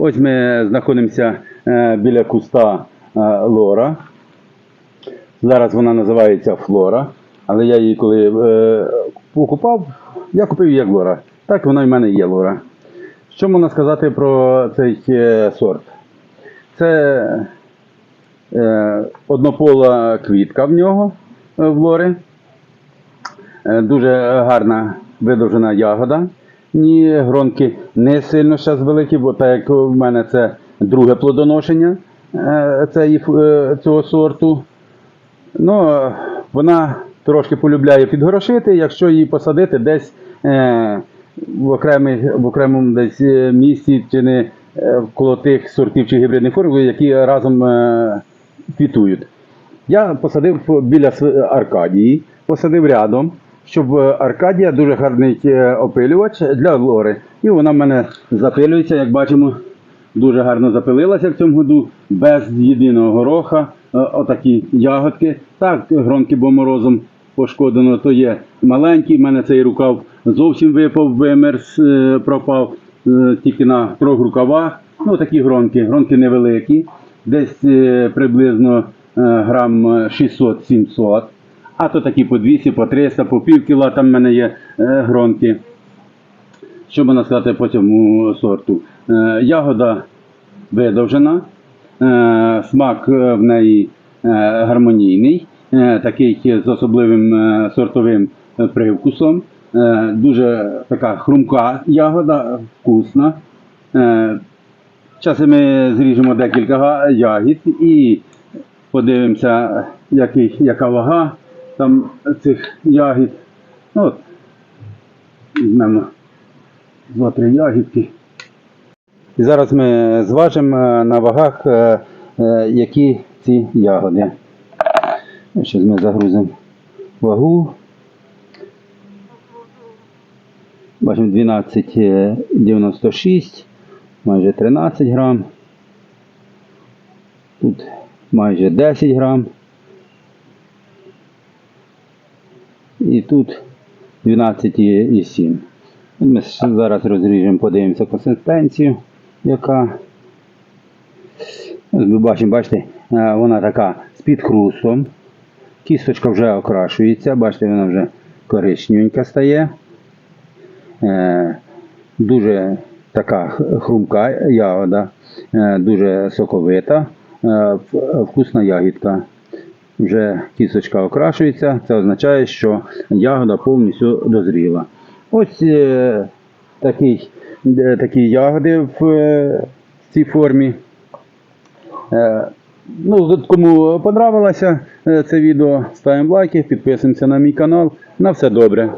Ось ми знаходимося е, біля куста е, лора. Зараз вона називається Флора, але я її коли е, покупав, я купив її як лора. Так вона в мене є лора. Що можна сказати про цей сорт? Це однопола квітка в нього в лори. Дуже гарна видовжена ягода. Ні, гронки не сильно зараз великі, бо так як в мене це друге плодоношення е, е, цього сорту. Ну, е, вона трошки полюбляє підгорошити, якщо її посадити десь в, окремий, в окремому десь місці чи не коло тих сортів чи гібридних форм, які разом квітують. Я посадив біля Аркадії, посадив рядом, щоб е, Аркадія дуже гарний е, опилювач для лори. І вона в мене запилюється, як бачимо, дуже гарно запилилася в цьому году, без єдиного гороха. Е, Отакі ягодки. Так, гронки бо морозом пошкодено, то є маленький. У мене цей рукав зовсім випав, вимерз, пропав тільки на трьох рукавах. Ну, такі гронки, гронки невеликі, десь приблизно грам 600-700. А то такі по 200, по 300, по пів кіла там в мене є е, гронки. Що можна сказати по цьому сорту? Е, ягода видовжена, е, смак в неї гармонійний, такий з особливим сортовим привкусом. Дуже така хрумка ягода, вкусна. Зараз ми зріжемо декілька ягід і подивимося, який, яка вага там цих ягід. Ну, От, візьмемо два-три ягідки. І зараз ми зважимо е, на вагах, е, е, які ці ягоди. Зараз ми загрузимо вагу. Бачимо 12,96, майже 13 грам. Тут майже 10 грам. І тут 12,7. Ми зараз розріжемо, подивимося консистенцію, яка. Ми бачимо, бачите, е, вона така з підхрустом. Кісточка вже окрашується, бачите, вона вже коричневенька стає. Е, Дуже така хрумка ягода, е, дуже соковита, вкусна ягідка. Вже кісточка окрашується, це означає, що ягода повністю дозріла. Ось е, такий, е, такі ягоди в е, цій формі. Е, ну, кому понравилося е, це відео, ставимо лайки, підписуємося на мій канал. На все добре.